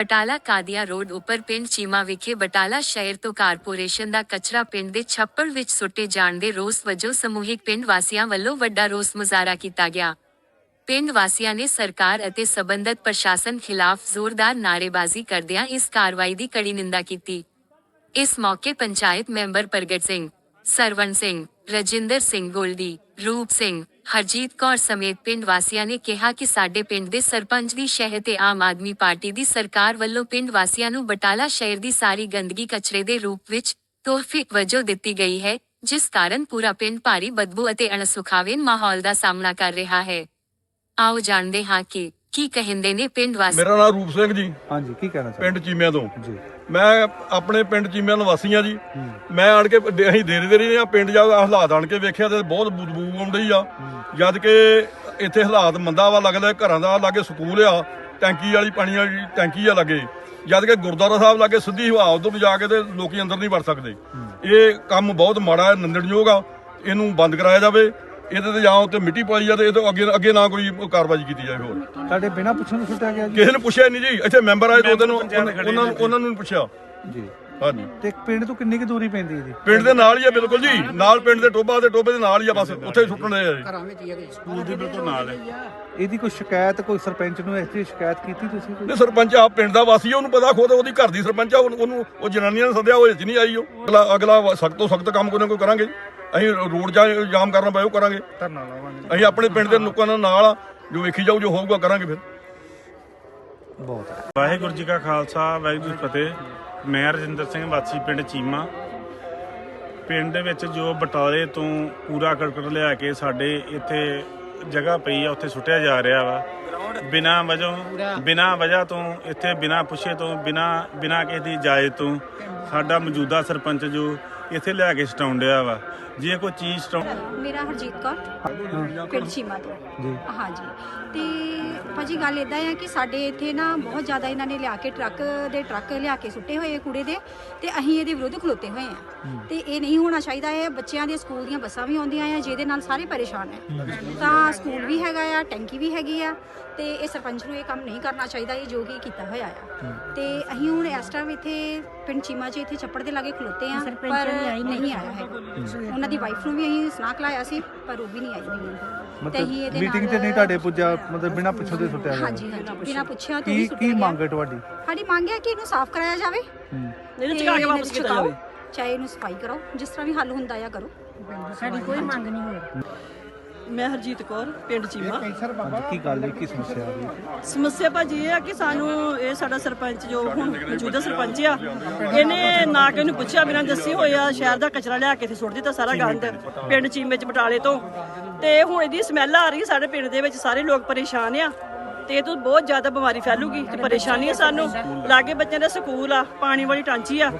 ਬਟਾਲਾ ਕਾਦੀਆ road ਉੱਪਰ ਪਿੰਡ ਚੀਮਾ ਵਿਖੇ ਬਟਾਲਾ ਸ਼ਹਿਰ ਤੋਂ ਕਾਰਪੋਰੇਸ਼ਨ ਦਾ ਕਚਰਾ ਪਿੰਡ ਦੇ ਛੱਪੜ ਵਿੱਚ ਸੁੱਟੇ ਜਾਣ ਦੇ ਰੋਸ ਵਜੋਂ ਸਮੂਹਿਕ ਪਿੰਡ ਵਾਸੀਆਂ ਵੱਲੋਂ ਵੱਡਾ ਰੋਸ ਮੁਜ਼ਾਹਰਾ ਕੀਤਾ ਗਿਆ। ਪਿੰਡ ਵਾਸੀਆਂ ਨੇ ਸਰਕਾਰ ਅਤੇ ਸਬੰਧਤ ਪ੍ਰਸ਼ਾਸਨ ਖਿਲਾਫ ਜ਼ੋਰਦਾਰ ਨਾਅਰੇਬਾਜ਼ੀ ਕਰਦਿਆਂ ਇਸ ਕਾਰਵਾਈ ਦੀ ਕੜੀ ਨਿੰਦਾ ਕੀਤੀ। ਇਸ ਮੌਕੇ ਪੰਚਾਇਤ ਮੈਂਬਰ ਪ੍ਰਗਟ ਸਿੰਘ, ਸਰਵਣ ਸਿੰਘ, ਰਜਿੰਦਰ ਸਿੰਘ ਗੋਲਡੀ ਰੂਪ ਸਿੰਘ, ਹਰਜੀਤ ਕੌਰ ਸਮੇਤ ਪਿੰਡ ਵਾਸੀਆਂ ਨੇ ਕਿਹਾ ਕਿ ਸਾਡੇ ਪਿੰਡ ਦੇ ਸਰਪੰਚ ਦੀ ਸ਼ਹਿਰ ਤੇ ਆਮ ਆਦਮੀ ਪਾਰਟੀ ਦੀ ਸਰਕਾਰ ਵੱਲੋਂ ਪਿੰਡ ਵਾਸੀਆਂ ਨੂੰ ਬਟਾਲਾ ਸ਼ਹਿਰ ਦੀ ਸਾਰੀ ਗੰਦਗੀ ਕਚਰੇ ਦੇ ਰੂਪ ਵਿੱਚ ਤੋਹਫੇ ਵਜੋਂ ਦਿੱਤੀ ਗਈ ਹੈ, ਜਿਸ ਕਾਰਨ ਪੂਰਾ ਪਿੰਡ ਭਾਰੀ ਬਦਬੂ ਅਤੇ ਅਣਸੁਖਾਵੇਂ ਮਾਹੌਲ ਦਾ ਸਾਹਮਣਾ ਕਰ ਰਿਹਾ ਹੈ। ਆਓ ਜਾਣਦੇ ਹਾਂ ਕਿ ਕੀ ਕਹਿੰਦੇ ਨੇ ਪਿੰਡ ਵਾਸੀ? ਮੇਰਾ ਨਾਮ ਰੂਪ ਸਿੰਘ ਜੀ। ਹਾਂਜੀ ਕੀ ਕਹਿਣਾ ਚਾਹੁੰਦੇ? ਪਿੰਡ ਚੀਮਿਆਂ ਤੋਂ। ਜੀ। ਮੈਂ ਆਪਣੇ ਪਿੰਡ ਚੀਮਿਆਂ ਦਾ ਵਾਸੀ ਆ ਜੀ ਮੈਂ ਆਣ ਕੇ ਅਸੀਂ ਦੇਰੇ ਦੇਰੇ ਆ ਪਿੰਡ ਜਾ ਹਾਲਾਤ ਆਣ ਕੇ ਵੇਖਿਆ ਤੇ ਬਹੁਤ ਬਦਬੂ ਆਉਂਦੀ ਆ। ਜਦ ਕਿ ਇੱਥੇ ਹਾਲਾਤ ਮੰਦਾ ਵਾ ਲੱਗਦਾ ਘਰਾਂ ਦਾ ਲਾਗੇ ਸਕੂਲ ਆ ਟੈਂਕੀ ਵਾਲੀ ਪਾਣੀ ਵਾਲੀ ਟੈਂਕੀ ਆ ਲੱਗੇ। ਜਦ ਕਿ ਗੁਰਦੁਆਰਾ ਸਾਹਿਬ ਲਾਗੇ ਸਿੱਧੀ ਹਵਾ ਉਧਰ ਜਾ ਕੇ ਤੇ ਲੋਕੀ ਅੰਦਰ ਨਹੀਂ ਵੜ ਸਕਦੇ। ਇਹ ਕੰਮ ਬਹੁਤ ਮਾੜਾ ਹੈ ਨਿੰਦਣਯੋਗ ਆ। ਇਹਨੂੰ ਬੰਦ ਕਰਾਇਆ ਜਾਵੇ। ਇਹਦੇ ਤੇ ਜਾਂ ਉੱਤੇ ਮਿੱਟੀ ਪਾਈ ਜਾ ਤੇ ਇਹ ਤੋਂ ਅੱਗੇ ਅੱਗੇ ਨਾ ਕੋਈ ਕਾਰਵਾਈ ਕੀਤੀ ਜਾਵੇ ਹੋਰ। ਤੁਹਾਡੇ ਬਿਨਾਂ ਪੁੱਛਣ ਨੂੰ ਸੁੱਟਿਆ ਗਿਆ ਜੀ? ਕਿਸੇ ਨੇ ਪੁੱਛਿਆ ਨਹੀਂ ਜੀ। ਇੱਥੇ ਮੈਂਬਰ ਆਏ ਦੋ ਦਿਨ ਉਹਨਾਂ ਉਹਨਾਂ ਨੂੰ ਉਹਨਾਂ ਨੂੰ ਪੁੱਛਿਆ। ਜੀ। ਹਾਂਜੀ। ਤੇ ਪਿੰਡ ਤੋਂ ਕਿੰਨੀ ਕੁ ਦੂਰੀ ਪੈਂਦੀ ਹੈ ਜੀ? ਪਿੰਡ ਦੇ ਨਾਲ ਹੀ ਆ ਬਿਲਕੁਲ ਜੀ। ਨਾਲ ਪਿੰਡ ਦੇ ਟੋਬਾ ਦੇ ਟੋਬੇ ਦੇ ਨਾਲ ਹੀ ਆ ਬਸ। ਉੱਥੇ ਹੀ ਸੁੱਟਣ ਦੇ ਆ ਜੀ। ਇਹਦੀ ਕੋਈ ਸ਼ਿਕਾਇਤ ਕੋਈ ਸਰਪੰਚ ਨੂੰ ਇਸ ਦੀ ਸ਼ਿਕਾਇਤ ਕੀਤੀ ਤੁਸੀਂ ਕੋਈ? ਨੇ ਸਰਪੰਚ ਆ ਪਿੰਡ ਦਾ ਵਾਸੀ ਆ ਉਹਨੂੰ ਪਤਾ ਖੁਦ ਉਹਦੀ ਘਰ ਦੀ ਸਰਪੰਚ ਆ ਉਹਨੂੰ ਉਹਨੂੰ- ਉਹ ਜਨਾਨੀਆਂ ਨੇ ਸੱਦਿਆ ਉਹ ਇੱਥੇ ਨਹੀਂ ਆਈ ਉਹ। ਅਗਲਾ ਅਗਲਾ ਸਖਤ ਤੋਂ ਸਖਤ ਕੰਮ ਕੋਈ ਨਾ ਕੋਈ ਕਰਾਂਗੇ ਜੀ। ਅਸੀਂ ਰੋਡ ਜਾ ਜਾਮ ਕਰਨਾ ਪਏ ਉਹ ਕਰਾਂਗੇ। ਧਰਨਾ ਲਾਵਾਂਗੇ। ਅਸੀਂ ਆਪਣੇ ਪਿੰਡ ਦੇ ਲੋਕਾਂ ਦੇ ਨਾਲ ਆ ਜੋ ਵੇਖੀ ਜਾਊ ਜੋ ਹੋਊਗਾ ਕਰਾਂਗੇ ਫਿਰ। ਬਹੁਤ ਵਾਹਿਗੁਰੂ ਜੀ ਕਾ ਖਾਲਸਾ ਵਾਹਿਗੁਰੂ ਫਤਿਹ। ਮੈਂ ਰਜਿੰਦਰ ਸਿੰਘ ਵਾਸੀ ਪਿੰਡ ਚੀਮਾ। ਪਿੰਡ ਦੇ ਵਿੱਚ ਜੋ ਬਟਾਲੇ ਤੋਂ ਕੂੜਾ ਕਰਕਟ ਲਿਆ ਕੇ ਸਾਡੇ ਇੱਥੇ ਜਗ੍ਹਾ ਪਈ ਆ ਉੱਥੇ ਸੁੱਟਿਆ ਜਾ ਰਿਹਾ ਵਾ। ਬਿਨਾਂ ਵਜੋਂ ਬਿਨਾਂ ਵਜ੍ਹਾ ਤੋਂ ਇੱਥੇ ਬਿਨਾਂ ਪੁੱਛੇ ਤੋਂ ਬਿਨਾਂ ਬਿਨਾਂ ਕਿਸੇ ਦੀ ਇਜਾਜ਼ਤ ਤੋਂ ਸਾਡਾ ਮੌਜੂਦਾ ਸਰਪੰਚ ਜੋ ਇੱਥੇ ਲਿਆ ਕੇ ਸਟਾਉਣ ਡਿਆ ਵਾ। ਜੇ ਕੋਈ ਚੀਜ਼ ਸਟਾਉ ਮੇਰਾ ਹਰਜੀਤ ਕੌਰ ਪਿੰਡ ਚੀਮਾ ਤੋਂ। ਜੀ। ਹਾਂਜੀ। ਤੇ ਭਾਜੀ ਗੱਲ ਇਦਾਂ ਆ ਕਿ ਸਾਡੇ ਇੱਥੇ ਨਾ ਬਹੁਤ ਜ਼ਿਆਦਾ ਇਹਨਾਂ ਨੇ ਲਿਆ ਕੇ ਟਰੱਕ ਦੇ ਟਰੱਕ ਲਿਆ ਕੇ ਸੁੱਟੇ ਹੋਏ ਆ ਕੂੜੇ ਦੇ ਤੇ ਅਸੀਂ ਇਹਦੇ ਵਿਰੁੱਧ ਖਲੋਤੇ ਹੋਏ ਆ। ਤੇ ਇਹ ਨਹੀਂ ਹੋਣਾ ਚਾਹੀਦਾ ਇਹ ਬੱਚਿਆਂ ਦੇ ਸਕੂਲ ਦੀਆਂ ਬੱਸਾਂ ਵੀ ਆਉਂਦੀਆਂ ਆ ਜਿਹਦੇ ਨਾਲ ਸਾਰੇ ਪਰੇਸ਼ਾਨ ਹੈ। ਤਾਂ ਸਕੂਲ ਵੀ ਹੈਗਾ ਆ ਟੈਂਕੀ ਵੀ ਹੈਗੀ ਆ ਤੇ ਇਹ ਸਰਪੰਚ ਨੂੰ ਇਹ ਕੰਮ ਨਹੀਂ ਕਰਨਾ ਚਾਹੀਦਾ ਇਹ ਜੋ ਕਿ ਕੀਤਾ ਹੋਇਆ ਆ। ਤੇ ਅਸੀਂ ਹੁਣ ਇਸ ਟਾਈਮ ਇੱਥੇ ਪਿੰਡ ਚੀਮਾ 'ਚ ਇੱਥੇ ਛੱਪੜ ਦੇ ਲਾਗੇ ਖਲੋਤੇ ਆ ਪਰ ਨਹੀਂ ਆਇਆ ਹੈ। ਉਹਨਾਂ ਦੀ ਵਾਈਫ ਨੂੰ ਵੀ ਅਸੀਂ ਸੁਣਾ ਲਾਇਆ ਸੀ ਪਰ ਉਹ ਵੀ ਨਹੀਂ ਆਈ ਹੋਈ ਤੇ ਇਹਦੇ ਮੀਟਿੰਗ ਨਾਲ- ਨਹੀਂ ਤੁਹਾਡੇ ਪੁੱਜਾ ਮਤਲਬ ਬਿਨਾਂ ਪੁੱਛੇ ਦੇ ਸੁੱਟਿਆ ਗਿਆ ਹਾਂਜੀ ਹਾਂਜੀ। ਬਿਨਾਂ ਪੁੱਛਿਆ ਤੋਂ ਕੀ ਹੀ ਕੀ ਸੁੱਟਿਆ ਮੰਗ ਹੈ ਤੁਹਾਡੀ? ਸਾਡੀ ਮੰਗ ਹੈ ਕਿ ਇਹਨੂੰ ਸਾਫ਼ ਕਰਾਇਆ ਜਾਵੇ। ਹੂੰ। ਇਹਨੂੰ ਚਕਾ ਕੇ ਵਾਪਸ ਕੀਤਾ ਜਾਵੇ ਚਾਹੇ ਇਹਨੂੰ ਸਫ਼ਾਈ ਕਰੋ। ਜਿਸ ਤਰ੍ਹਾਂ ਵੀ ਹੱਲ ਹੁੰਦਾ ਆ ਕਰੋ। ਸਾਡੀ ਕੋਈ ਮੰਗ ਨਹੀਂ ਹੋਈ। ਮੈਂ ਹਰਜੀਤ ਕੌਰ ਪਿੰਡ ਚੀਮਾ। ਕੀ ਗੱਲ ਹੈ ਕੀ ਸਮੱਸਿਆ ਆ ਰਹੀ ਹੈ ਸਮੱਸਿਆ ਭਾਜੀ ਇਹ ਆ ਕਿ ਸਾਨੂੰ ਇਹ ਸਾਡਾ ਸਰਪੰਚ ਜੋ ਹੁਣ ਮੌਜੂਦਾ ਸਰਪੰਚ ਆ ਇਹਨੇ ਨਾ ਕਿ ਇਹਨੂੰ ਪੁੱਛਿਆ ਬਿਨਾਂ ਦੱਸੀ ਹੋਇਆ ਸ਼ਹਿਰ ਦਾ ਕਚਰਾ ਲਿਆ ਕੇ ਇੱਥੇ ਸੁੱਟ ਦਿੱਤਾ ਸਾਰਾ ਗੰਦ ਪਿੰਡ ਚੀਮੇ ਚ ਬਟਾਲੇ ਤੋਂ। ਤੇ ਹੁਣ ਇਹਦੀ ਸਮੈਲ ਆ ਰਹੀ ਸਾਡੇ ਪਿੰਡ ਦੇ ਵਿੱਚ ਸਾਰੇ ਲੋਕ ਪਰੇਸ਼ਾਨ ਆ। ਤੇ ਇਹ ਤੋਂ ਬਹੁਤ ਜ਼ਿਆਦਾ ਬਿਮਾਰੀ ਫੈਲੂਗੀ ਤੇ ਪਰੇਸ਼ਾਨੀ ਆ ਸਾਨੂੰ। ਲਾਗੇ ਬੱਚਿਆਂ ਦਾ ਸਕੂਲ ਆ ਪਾਣੀ ਵਾਲੀ ਟਾਂਚੀ ਆ।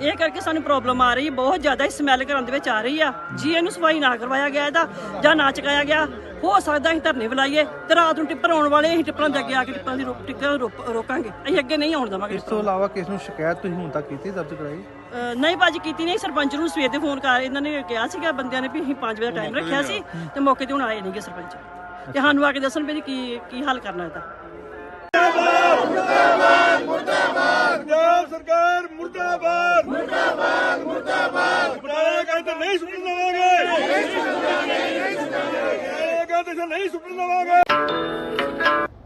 ਇਹ ਕਰਕੇ ਸਾਨੂੰ ਪ੍ਰੋਬਲਮ ਆ ਰਹੀ ਬਹੁਤ ਜ਼ਿਆਦਾ ਸਮੈਲ ਘਰਾਂ ਦੇ ਵਿੱਚ ਆ ਰਹੀ ਆ। ਜੀ ਇਹਨੂੰ ਸਫ਼ਾਈ ਨਾ ਕਰਵਾਇਆ ਗਿਆ ਇਹਦਾ ਜਾਂ ਨਾ ਚਕਾਇਆ ਗਿਆ। ਹੋ ਸਕਦਾ ਅਸੀਂ ਧਰਨੇ ਬੁਲਾਈਏ ਤੇ ਰਾਤ ਨੂੰ ਟਿੱਪਰ ਆਉਣ ਵਾਲੇ ਅਸੀਂ ਟਿੱਪਰਾਂ ਦੇ ਅੱਗੇ ਆ ਕੇ ਟਿੱਪਰਾਂ ਦੀ ਰੋਕ ਟਿੱਕਰ ਰੋਕ- ਰੋਕਾਂਗੇ। ਅਸੀਂ ਅੱਗੇ ਨਹੀਂ ਆਉਣ ਦੇਵਾਂਗੇ ਇਸ ਤੋਂ ਇਲਾਵਾ ਕਿਸ ਨੂੰ ਸ਼ਿਕਾਇਤ ਤੁਸੀਂ ਹੁਣ ਤੱਕ ਕੀਤੀ ਦਰਜ ਕਰਾਈ? ਨਹੀਂ ਬਾਜੀ ਕੀਤੀ ਨਹੀਂ। ਸਰਪੰਚ ਨੂੰ ਸਵੇਰ ਦੇ ਫੋਨ ਕਰ ਇਹਨਾਂ ਨੇ ਕਿਹਾ ਸੀਗਾ ਬੰਦਿਆਂ ਨੇ ਵੀ ਅਸੀਂ 5 ਵਜੇ ਦਾ ਟਾਈਮ ਰੱਖਿਆ ਸੀ ਤੇ ਮੌਕੇ ਤੇ ਹੁਣ ਆਏ ਨਹੀਂਗੇ ਸਰਪੰਚ। ਤੇ ਸਾਨੂੰ ਆ ਕੇ ਦੱਸਣ ਵੀ ਕੀ ਕੀ ਹੱਲ ਕਰਨਾ ਇਹਦਾ। ਪੰਜਾਬ ਸਰਕਾਰ ਮੁਰਦਾਬਾਦ। ਮੁਰਦਾਬਾਦ ਮੁਰਦਾਬਾਦ। ਬਟਾਲੇ ਕਹਿੰਦੇ ਨਹੀਂ ਸੁੱਟਣ ਦੇਵਾਂਗੇ ਨਹੀਂ ਸੁੱਟਣ ਦੇਵਾਂਗੇ ਕਹਿੰਦੇ ਨਹੀਂ ਸੁੱਟਣ ਦੇਵਾਂਗੇ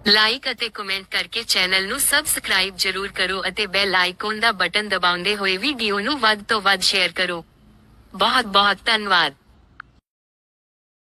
ਲਾਈਕ ਅਤੇ ਕਮੈਂਟ ਕਰਕੇ ਚੈਨਲ ਨੂੰ ਸਬਸਕ੍ਰਾਈਬ ਜਰੂਰ ਕਰੋ ਅਤੇ ਬੈਲ ਆਈਕਨ ਦਾ ਬਟਨ ਦਬਾਉਂਦੇ ਹੋਏ ਵੀਡੀਓ ਨੂੰ ਵੱਧ ਤੋਂ ਵੱਧ ਸ਼ੇਅਰ ਕਰੋ। ਬਹੁਤ ਬਹੁਤ ਧੰਨਵਾਦ।